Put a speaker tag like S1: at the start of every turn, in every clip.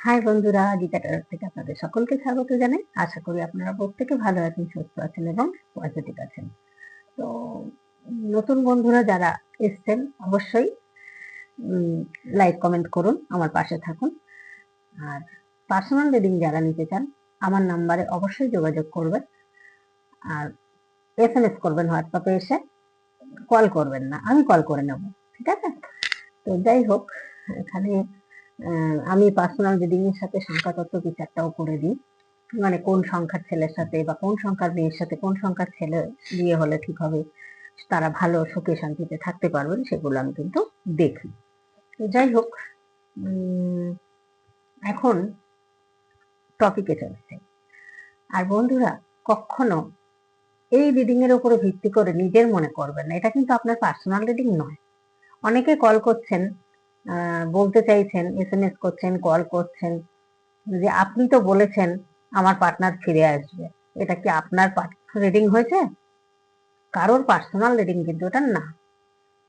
S1: High বন্ধুরা, গীতা টারক থেকে আপনাদের সকলকে স্বাগত জানাই। আশা করি আপনারা প্রত্যেকে ভালো আছেন, সুস্থ আছেন এবং পজিটিভ আছেন। তো, নতুন বন্ধুরা যারা এসছেন, অবশ্যই লাইক কমেন্ট করুন, আমার পাশে থাকুন। আর পার্সোনাল রিডিং যারা নিতে চান, আমার নাম্বারে অবশ্যই যোগাযোগ করবেন। আর এস এম এস করবেন হোয়াটসঅ্যাপে এসে কল করবেন না, আমি কল করে নেব, ঠিক আছে? তো যাই হোক, এখানে আমি পার্সোনাল রিডিং এর সাথে সংখ্যা তত্ত্ব বিচারটাও করে দিই। মানে কোন সংখ্যার ছেলের সাথে বা কোন সংখ্যার মেয়ের সাথে কোন সংখ্যার ছেলে বিয়ে হলে ঠিক হবে, তারা ভালো সুখে শান্তিতে থাকতে পারবেন সেগুলো আমি কিন্তু দেখি। যাই হোক এখন টপিকে চলছে। আর বন্ধুরা, কখনো এই রিডিং এর উপরে ভিত্তি করে নিজের মনে করবেন না। এটা কিন্তু আপনার পার্সোনাল রিডিং নয়। অনেকে কল করছেন বলতে চাইছেন এস এম এস করছেন কল করছেন, যে আপনি তো বলেছেন আমার পার্টনার ফিরে আসবে। এটা কি আপনার রিডিং হয়েছে? কারোর পার্সোনাল রিডিং কিন্তু এটা না।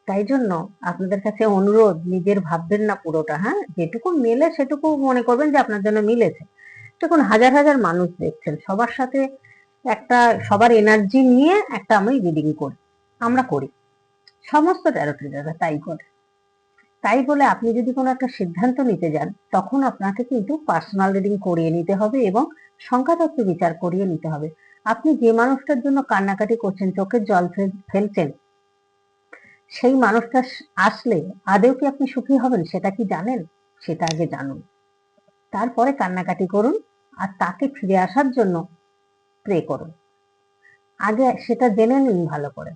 S1: তাই জন্য আপনাদের কাছে অনুরোধ, নিজের ভাববেন না পুরোটা হ্যাঁ? যেটুকু মেলে সেটুকু মনে করবেন যে আপনার জন্য মিলেছে। দেখুন, হাজার হাজার মানুষ দেখছেন, সবার সাথে একটা, সবার এনার্জি নিয়ে একটা আমি রিডিং করি, আমরা করি। সমস্ত ট্যারোটিরা তাই করে। তাই বলে আপনি যদি কোনো একটা সিদ্ধান্ত নিতে যান, তখন আপনাকে কিন্তু পার্সোনাল রিডিং করিয়ে নিতে হবে এবং সংখ্যাতত্ত্ব বিচার করিয়ে নিতে হবে। আপনি যে মানুষটার জন্য কান্নাকাটি করছেন, চোখের জল ফেল- ফেলছেন, সেই মানুষটা আসলে আদেও কি আপনি সুখী হবেন সেটা কি জানেন? সেটা আগে জানুন। তারপরে কান্নাকাটি করুন আর তাকে ফিরে আসার জন্য প্রে করুন। আগে সেটা জেনে নিন ভালো করে।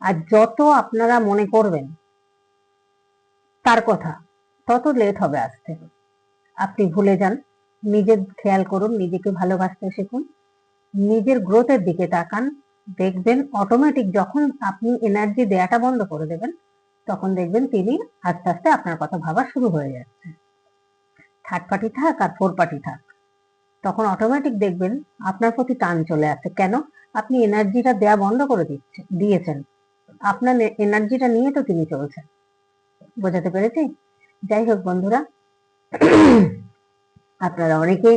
S1: আর যত আপনারা মনে করবেন তার কথা। তত লেট হবে আসতে আপনি ভুলে যান। নিজের খেয়াল করুন, নিজেকে ভালোবাসতে শিখুন। নিজের গ্রোথের দিকে তাকান। দেখবেন অটোমেটিক যখন আপনি এনার্জি দেয়াটা বন্ধ করে দেবেন, তখন দেখবেন তিনি আস্তে আস্তে আপনার কথা ভাবা শুরু হয়ে যাচ্ছে। থার্ড পার্টি থাক আর ফোর পার্টি থাক। তখন অটোমেটিক দেখবেন আপনার প্রতি টান চলে আসছে। কেন? আপনি এনার্জিটা দেয়া বন্ধ করে দিচ্ছে, দিয়েছেন। আপনার এনার্জিটা নিয়ে তো তিনি চলছেন। বোঝাতে পেরেছি? যাই হোক বন্ধুরা, আপনারা অনেকে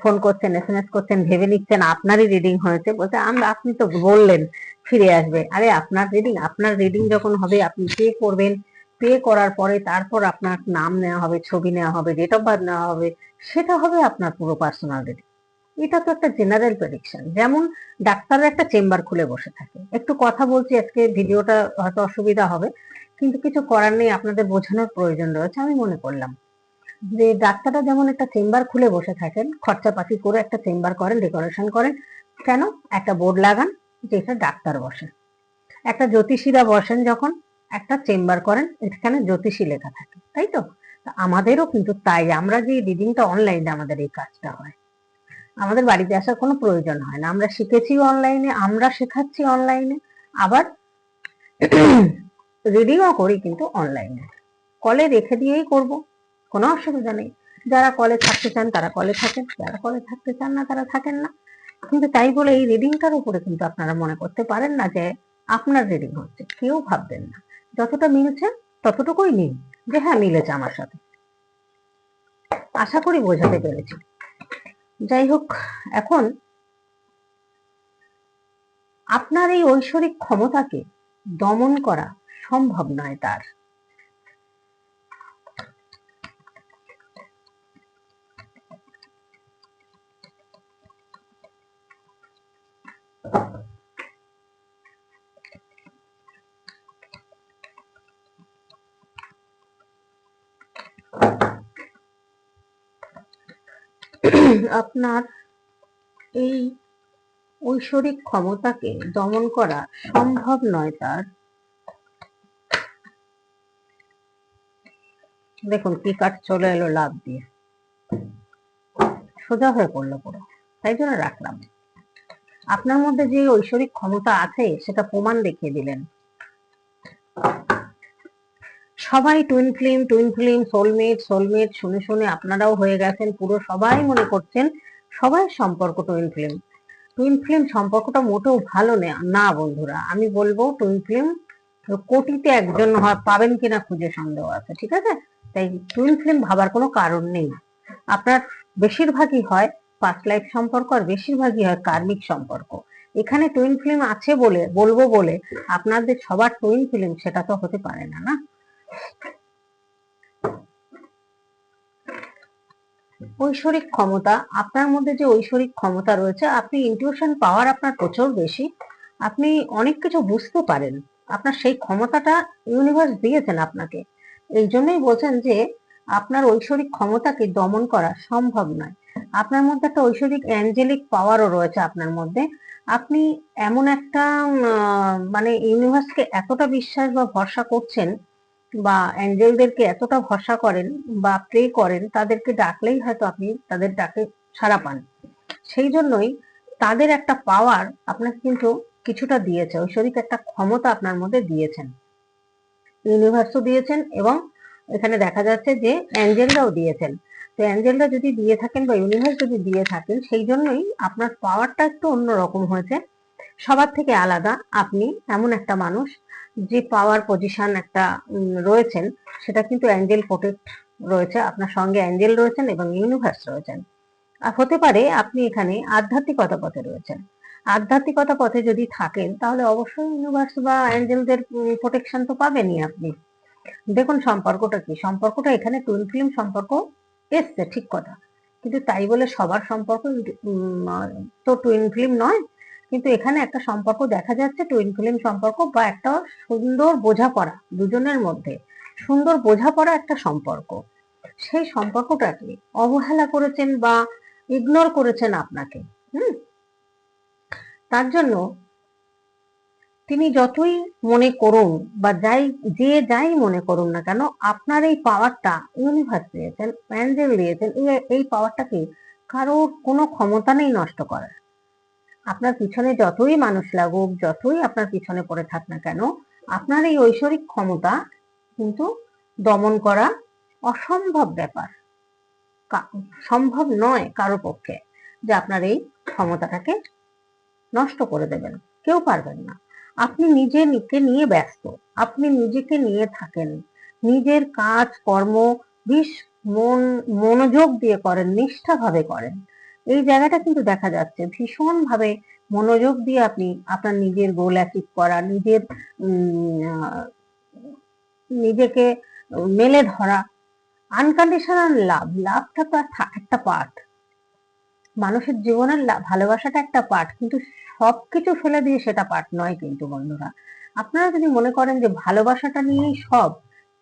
S1: ফোন করছেন এস এম এস করছেন, ভেবে নিচ্ছেন আপনারই রিডিং হয়েছে। বলতে আমরা আপনি তো বললেন, ফিরে আসবে। আরে, আপনার রিডিং আপনার রিডিং যখন হবে, আপনি পে করবেন। পে করার পরে তারপর আপনার নাম নেওয়া হবে, ছবি নেওয়া হবে ডেট অফ বার্থ নেওয়া হবে, সেটা হবে আপনার পুরো পার্সোনাল রিডিং এটা তো একটা জেনারেল প্রেডিকশন যেমন ডাক্তাররা একটা চেম্বার খুলে বসে থাকে। একটু কথা বলছি, আজকে ভিডিওটা হয়তো অসুবিধা হবে। কিন্তু কিছু করার নেই, আপনাদের বোঝানোর প্রয়োজন রয়েছে, আমি মনে করলাম। যে ডাক্তাররা যেমন একটা চেম্বার খুলে বসে থাকেন, খরচাপাতি করে একটা চেম্বার করেন, ডেকোরেশন করেন, কেন? একটা বোর্ড লাগান যেটা ডাক্তার বসে। একটা জ্যোতিষীরা বসেন যখন, একটা চেম্বার করেন এখানে জ্যোতিষী লেখা থাকে, তাই তো আমাদেরও কিন্তু তাই, আমরা যে রিডিংটা অনলাইনে আমাদের এই কাজটা হয়। আমাদের বাড়িতে আসার কোনো প্রয়োজন হয় না, আমরা শিখেছি অনলাইনে, আমরা শেখাচ্ছি অনলাইনে, আবার রিডিংও করি কিন্তু অনলাইনে কলে রেখে দিয়েই করব, কোনো অসুবিধা নেই। যারা কলে থাকতে চান তারা কলে থাকেন, যারা কলে থাকতে চান না তারা থাকেন না। কিন্তু তাই বলে এই রিডিংটার উপরে কিন্তু আপনারা মনে করতে পারেন না যে আপনার রিডিং হচ্ছে, কেউ ভাববেন না। যতটা মিলছে ততটুকুই নিন, যে হ্যাঁ মিলেছে আমার সাথে। আশা করি বোঝাতে পেরেছি। যাই হোক, এখন আপনার এই ঐশ্বরিক ক্ষমতাকে দমন করা সম্ভব নয় তার। আপনার এই ঐশ্বরিক ক্ষমতাকে দমন করা সম্ভব নয় তার। দেখুন, কি কাঠ চলে এলো লাভ দিয়ে। সোজা হয়ে পড়ল পুরো। তাই জন্য রাখলাম। আপনার মধ্যে যে ঐশ্বরিক ক্ষমতা আছে, সেটা প্রমাণ দেখিয়ে দিলেন। সবাই twin flame twin flame soulmate soulmate শুনে শুনে আপনারাও হয়ে গেছেন। পুরো সবাই মনে করছেন সবাই সম্পর্ক টুইন ফিল্ম টুইন ফিল্ম সম্পর্কটা মোটেও ভালো নে- বন্ধুরা। আমি বলব টুইন ফিল্ম কোটিতে একজন হয়, পাবেন কিনা খুঁজে সন্দেহ আছে, ঠিক আছে? তাই টুইন ফ্লেম ভাবার কোনো কারণ নেই। আপনার বেশিরভাগই হয় পাস্ট লাইফ সম্পর্ক আর বেশিরভাগই হয় কার্মিক সম্পর্ক। এখানে টুইন ফিল্ম আছে বলে, বলব বলে আপনাদের সবার টুইন ফিল্ম সেটা তো হতে পারে না না? ঐশ্বরিক ক্ষমতা, আপনার মধ্যে যে ঐশ্বরিক ক্ষমতা রয়েছে, আপনি ইনটিউশন পাওয়ার আপনার প্রচুর বেশি। আপনি অনেক কিছু বুঝতে পারেন। আপনার সেই ক্ষমতাটা ইউনিভার্স দিয়েছেন আপনাকে। এই জন্যই বলছেন যে আপনার ঐশ্বরিক ক্ষমতাকে দমন করা সম্ভব নয়। আপনার মধ্যে একটা ঐশ্বরিক অ্যাঞ্জেলিক পাওয়ারও রয়েছে আপনার মধ্যে। আপনি এমন একটা মানে ইউনিভার্সকে এতটা বিশ্বাস বা ভরসা করছেন বা অ্যাঞ্জেলদেরকে এতটা ভরসা করেন বা প্রে করেন, তাদেরকে ডাকলেই হয়তো আপনি তাদের ডাকে সাড়া পান। সেই জন্যই তাদের একটা পাওয়ার আপনাকে কিন্তু কিছুটা দিয়েছে, ঐশ্বরিক একটা ক্ষমতা আপনার মধ্যে দিয়েছেন। ইউনিভার্সও দিয়েছেন এবং এখানে দেখা যাচ্ছে যে অ্যাঞ্জেলরাও দিয়েছেন। তো অ্যাঞ্জেলরা যদি দিয়ে থাকেন বা ইউনিভার্স যদি দিয়ে থাকেন, সেই জন্যই আপনার পাওয়ারটা একটু অন্যরকম হয়েছে। সবার থেকে আলাদা আপনি এমন একটা মানুষ যে পাওয়ার পজিশন একটা রয়েছেন, সেটা কিন্তু অ্যাঞ্জেল প্রোটেক্ট রয়েছে, আপনার সঙ্গে অ্যাঞ্জেল রয়েছেন এবং ইউনিভার্স রয়েছেন। আর হতে পারে আপনি এখানে আধ্যাত্মিকতা পথে রয়েছেন। আধ্যাত্মিকতা পথে যদি থাকেন, তাহলে অবশ্যই ইউনিভার্স বা অ্যাঞ্জেলদের প্রোটেকশন তো পাবেনই আপনি। দেখুন সম্পর্কটা কি। সম্পর্কটা এখানে টুইন ফিল্ম সম্পর্ক এসছে, ঠিক কথা। কিন্তু তাই বলে সবার সম্পর্ক তো টুইন ফিল্ম নয়। কিন্তু এখানে একটা সম্পর্ক দেখা যাচ্ছে টুইন ফিল্ম সম্পর্ক বা একটা সুন্দর বোঝাপড়া দুজনের মধ্যে। সুন্দর বোঝাপড়া একটা সম্পর্ক। সেই সম্পর্কটাকে অবহেলা করেছেন বা ইগনোর করেছেন আপনাকে, হুম? তার জন্য তিনি যতই মনে করুন বা যাই, যে যাই মনে করুন না কেন, আপনার এই পাওয়ারটা ইউনিভার্স দিয়েছেন প্যান্ডেল দিয়েছেন, এই পাওয়ারটাকে কারোর কোনো ক্ষমতা নেই নষ্ট করার। আপনার পিছনে যতই মানুষ লাগুক, যতই আপনার পিছনে পড়ে থাক না কেন, আপনার এই ঐশ্বরিক ক্ষমতা কিন্তু দমন করা অসম্ভব ব্যাপার। সম্ভব নয় কারও পক্ষে যে আপনার এই ক্ষমতাটাকে নষ্ট করে দেবেন, কেউ পারবেন না। আপনি নিজেকে নিয়ে ব্যস্ত, আপনি নিজেকে নিয়ে থাকেন। নিজের কাজ, কর্ম বিশ মন, মনোযোগ দিয়ে করেন, নিষ্ঠাভাবে করেন। এই জায়গাটা কিন্তু দেখা যাচ্ছে ভীষণ ভাবে মনোযোগ দিয়ে আপনি আপনার নিজের গোল অ্যাচিভ করা, নিজের নিজেকে মেলে ধরা আনকন্ডিশনাল লাভ লাভটা তো একটা পার্ট মানুষের জীবনের ভালোবাসাটা একটা পার্ট কিন্তু সবকিছু ফেলে দিয়ে সেটা পাঠ নয় কিন্তু বন্ধুরা। আপনারা যদি মনে করেন যে ভালোবাসাটা নিয়েই সব,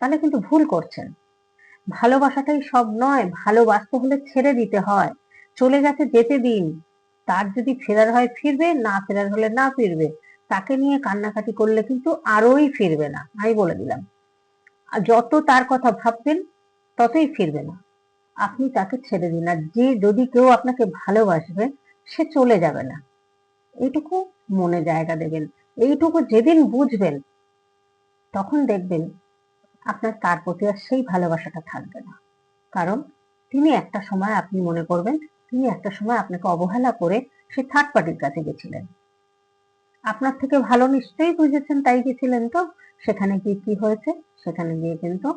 S1: তাহলে কিন্তু ভুল করছেন। ভালোবাসাটাই সব নয়, ভালোবাসতে হলে ছেড়ে দিতে হয়। চলে গেছে যেতে দিন। তার যদি ফেরার হয় ফিরবে, না ফেরার হলে না ফিরবে। তাকে নিয়ে কান্নাকাটি করলে কিন্তু আরোই ফিরবে না। আমি বলে দিলাম। যত তার কথা ভাববেন, ততই ফিরবে না। আপনি তাকে ছেড়ে দিন। আর যে, যদি কেউ আপনাকে ভালোবাসবে, সে চলে যাবে না। এইটুকু মনে জায়গা দেবেন, এইটুকু যেদিন বুঝবেন, তখন দেখবেন আপনার তার প্রতি আর সেই ভালোবাসাটা থাকবে না। কারণ তিনি একটা সময় আপনি মনে করবেন, তিনি একটা সময় আপনাকে অবহেলা করে সে থার্ড পার্টির কাছে গেছিলেন। আপনার থেকে ভালো নিশ্চয়ই বুঝেছেন, তাই গেছিলেন তো? সেখানে গিয়ে কি হয়েছে? সেখানে গিয়ে কিন্তু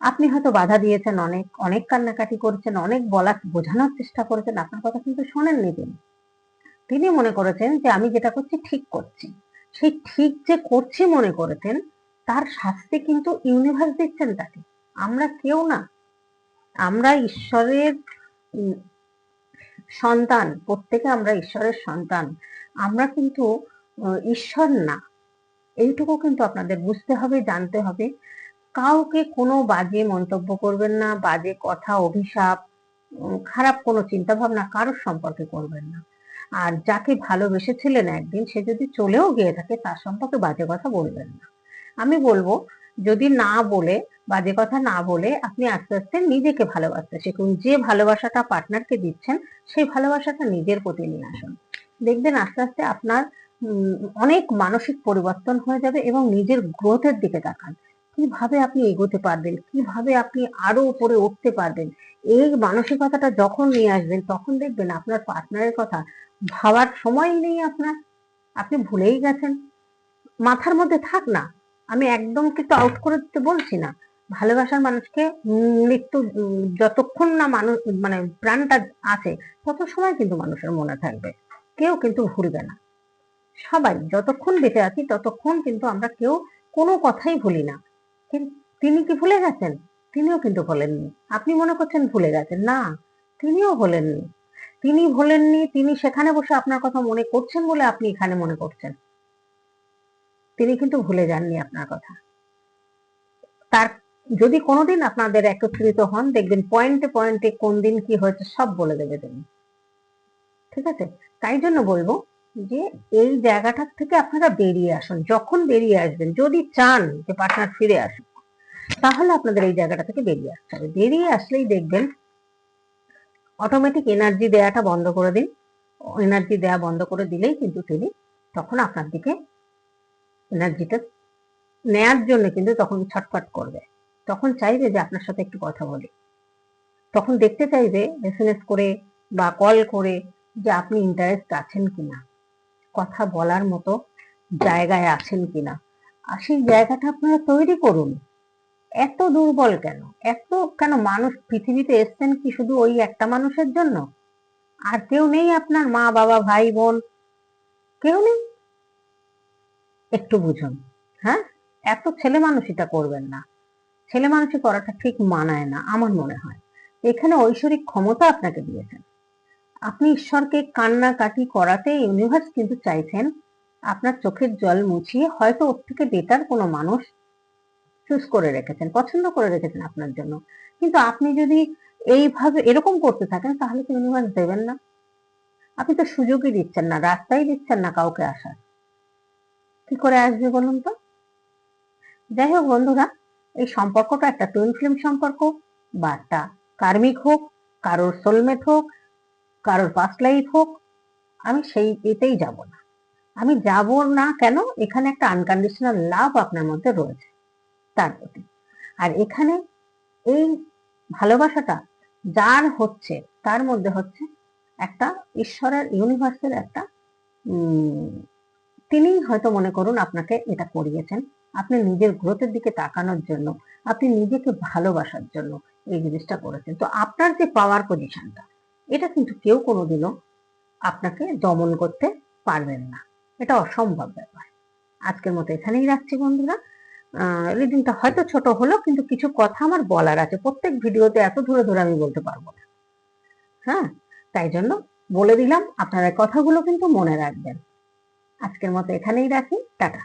S1: আপনি হয়তো বাধা দিয়েছেন, অনেক অনেক কান্নাকাটি করেছেন, অনেক বলা, বোঝানোর চেষ্টা করেছেন, আপনার কথা কিন্তু শোনেননি তিনি। তিনি মনে করেছেন যে আমি যেটা করছি ঠিক করছি। সেই ঠিক যে করছি মনে করেছেন, তার শাস্তি কিন্তু ইউনিভার্স দিচ্ছেন তাকে। আমরা কেউ না। আমরা ঈশ্বরের সন্তান, প্রত্যেকে আমরা ঈশ্বরের সন্তান। আমরা কিন্তু ঈশ্বর না। এইটুকু কিন্তু আপনাদের বুঝতে হবে, জানতে হবে। কাউকে কোনো বাজে মন্তব্য করবেন না, বাজে কথা, অভিশাপ খারাপ কোনো চিন্তা ভাবনা কারোর সম্পর্কে করবেন না। আর যাকে ভালোবেসেছিলেন একদিন, সে যদি চলেও গিয়ে থাকে, তার সম্পর্কে বাজে কথা বলবেন না। আমি বলব, যদি না বলে, বাজে কথা না বলে আপনি আস্তে আস্তে নিজেকে ভালোবাসতে শিখুন। যে ভালোবাসাটা পার্টনারকে দিচ্ছেন, সেই ভালোবাসাটা নিজের প্রতি নিয়ে আসুন। দেখবেন আস্তে আস্তে আপনার অনেক মানসিক পরিবর্তন হয়ে যাবে এবং নিজের গ্রোথের দিকে তাকান। কীভাবে আপনি এগোতে পারবেন? কীভাবে আপনি আরও উপরে উঠতে পারবেন? এই মানসিকতাটা যখন নিয়ে আসবেন, তখন দেখবেন আপনার পার্টনারের কথা ভাবার সময় নেই আপনার। আপনি ভুলেই গেছেন। মাথার মধ্যে থাক না, আমি একদম কিন্তু আউট করে দিতে বলছি না। ভালোবাসার মানুষকে মৃত্যু যতক্ষণ না মানুষ মানে প্রাণটা আছে তত সময় কিন্তু মানুষের মনে থাকবে। কেউ কিন্তু ভুলবে না। সবাই, যতক্ষণ বেঁচে আছি, ততক্ষণ কিন্তু আমরা কেউ কোনো কথাই ভুলি না। তিনি কি ভুলে গেছেন? তিনিও কিন্তু ভোলেননি। আপনি মনে করছেন ভুলে গেছেন। না, তিনিও ভোলেননি। তিনি ভোলেননি, তিনি সেখানে বসে আপনার কথা মনে করছেন বলে আপনি এখানে মনে করছেন। তিনি কিন্তু ভুলে যাননি আপনার কথা। তার যদি কোনোদিন আপনাদের একত্রিত হন, দেখবেন পয়েন্টে পয়েন্টে কোন দিন কি হয়েছে সব বলে দেবে তিনি। ঠিক আছে? তাই জন্য বলব যে এই জায়গাটার থেকে আপনারা বেরিয়ে আসুন। যখন বেরিয়ে আসবেন, যদি চান যে পার্টনার ফিরে আসুন তাহলে আপনাদের এই জায়গাটা থেকে বেরিয়ে আসতে হবে। বেরিয়ে আসলেই দেখবেন অটোমেটিক এনার্জি দেওয়াটা বন্ধ করে দিন। এনার্জি দেওয়া বন্ধ করে দিলেই কিন্তু তিনি তখন আপনার দিকে এনার্জিটা নেয়ার জন্য কিন্তু তখন ছটফট করবে। তখন চাইবে যে আপনার সাথে একটু কথা বলি। তখন দেখতে চাইবে এস এম এস করে বা কল করে যে আপনি ইন্টারেস্ট আছেন কিনা, কথা বলার মতো জায়গায় আছেন কিনা। আর সেই জায়গাটা আপনারা তৈরি করুন। এত দুর্বল কেন? এত কেন মানুষ পৃথিবীতে এসছেন কি শুধু ওই একটা মানুষের জন্য? আর কেউ নেই আপনার মা, বাবা, ভাই, বোন? কেউ নেই? একটু বুঝুন হ্যাঁ? এত ছেলে মানুষিটা করবেন না। ছেলে মানুষই করাটা ঠিক মানায় না, আমার মনে হয়। এখানে ঐশ্বরিক ক্ষমতা আপনাকে দিয়েছেন। আপনি ঈশ্বরকে কান্নাকাটি করাতে ইউনিভার্স কিন্তু চাইছেন, আপনার চোখের জল মুছিয়ে হয়তো ওর থেকে বেটার কোনো মানুষ চুজ করে রেখেছেন, পছন্দ করে রেখেছেন আপনার জন্য। কিন্তু আপনি যদি এইভাবে এরকম করতে থাকেন, তাহলে তো ইউনিভার্স দেবেন না। আপনি তো সুযোগই দিচ্ছেন না, রাস্তাই দিচ্ছেন না কাউকে আসার। কি করে আসবে বলুন তো? যাই হোক বন্ধুরা, এই সম্পর্কটা একটা টুইন ফিল্ম সম্পর্ক বা একটা কার্মিক হোক, কারোর সোলমেট হোক, কারোর পাস্ট লাইফ হোক, আমি সেই এতেই যাব না। আমি যাব না কেন? এখানে একটা আনকন্ডিশনাল লাভ আপনার মধ্যে রয়েছে। তার প্রতি। আর এখানে এই ভালোবাসাটা যার হচ্ছে, তার মধ্যে হচ্ছে একটা ঈশ্বরের ইউনিভার্সের একটা তিনি হয়তো মনে করুন আপনাকে এটা করিয়েছেন। আপনি নিজের গ্রোথের দিকে তাকানোর জন্য, আপনি নিজেকে ভালোবাসার জন্য এই জিনিসটা করেছেন। তো আপনার যে পাওয়ার পজিশনটা এটা কিন্তু কেউ কোনোদিনও আপনাকে দমন করতে পারবেন না। এটা অসম্ভব ব্যাপার। আজকের মতো এখানেই রাখছি বন্ধুরা। রিডিংটা হয়তো ছোট হলো কিন্তু কিছু কথা আমার বলার আছে। প্রত্যেক ভিডিওতে এত ধরে ধরে আমি বলতে পারব না। হ্যাঁ? তাই জন্য বলে দিলাম আপনারা কথাগুলো কিন্তু মনে রাখবেন। আজকের মতো এখানেই রাখি। টাটা।